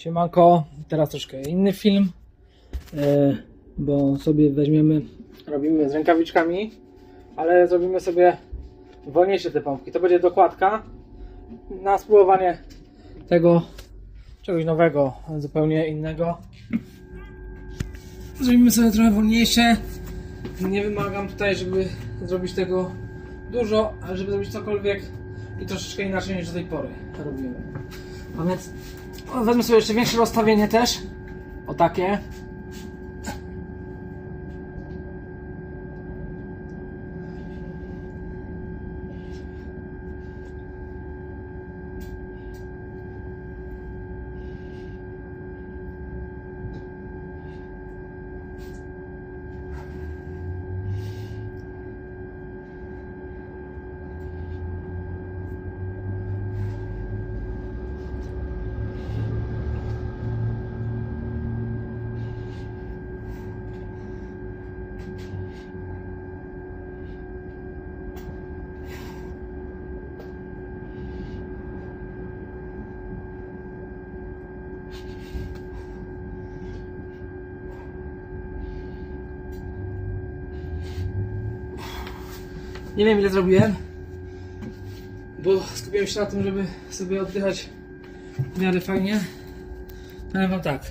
Siemanko, teraz troszkę inny film, e, bo sobie weźmiemy, robimy z rękawiczkami, ale zrobimy sobie wolniejsze te pompki. To będzie dokładka na spróbowanie tego czegoś nowego, zupełnie innego. Zrobimy sobie trochę wolniejsze. Nie wymagam tutaj, żeby zrobić tego dużo, ale żeby zrobić cokolwiek i troszeczkę inaczej niż do tej pory robimy. A więc wezmę sobie jeszcze większe rozstawienie też. O takie. Nie wiem ile zrobiłem. Bo skupiłem się na tym, żeby sobie oddychać w miarę fajnie. Powiem wam tak.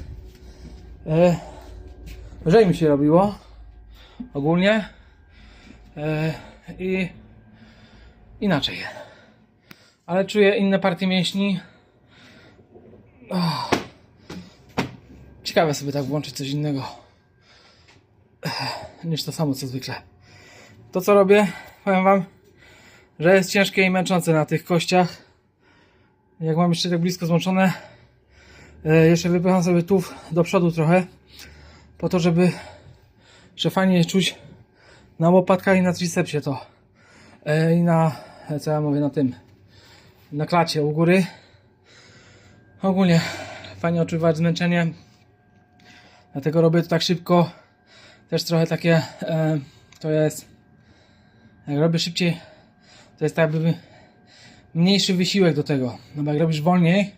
E, lżej mi się robiło. Ogólnie. E, I inaczej. Ale czuję inne partie mięśni. Oh. Ciekawe sobie tak włączyć coś innego. Ech, Niż to samo co zwykle. To co robię, powiem wam, że jest ciężkie i męczące na tych kościach. Jak mam jeszcze tak blisko złączone, e, jeszcze wypycham sobie tu do przodu trochę, po to, żeby że fajnie czuć na łopatkach i na tricepsie to. E, I na, e, co ja mówię, na tym, na klacie u góry. Ogólnie fajnie odczuwać zmęczenie. Dlatego robię to tak szybko. Też trochę takie, to jest jak robię szybciej, to jest tak jakby mniejszy wysiłek do tego. No bo jak robisz wolniej,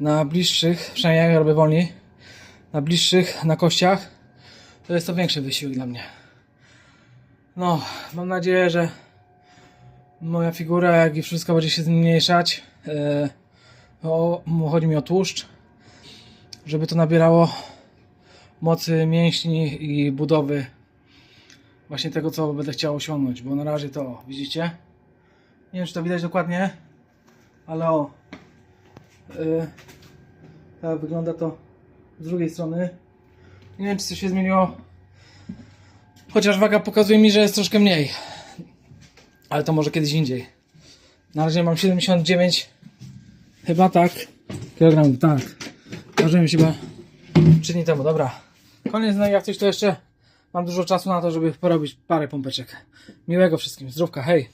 na bliższych, przynajmniej ja robię wolniej, na bliższych, na kościach, to jest to większy wysiłek dla mnie. No, mam nadzieję, że moja figura, jak i wszystko będzie się zmniejszać. E, o, chodzi mi o tłuszcz, żeby to nabierało mocy mięśni i budowy właśnie tego, co będę chciał osiągnąć, bo na razie to, widzicie? Nie wiem, czy to widać dokładnie, ale o, yy, tak wygląda to z drugiej strony. Nie wiem, czy coś się zmieniło, chociaż waga pokazuje mi, że jest troszkę mniej, ale to może kiedyś indziej. Na razie mam 79, chyba tak, kilogramów, tak. Ważyłem się chyba 3 dni temu, dobra. Koniec, no jak coś to jeszcze Mam dużo czasu na to, żeby porobić parę pompeczek. Miłego wszystkim. Zdrówka, hej!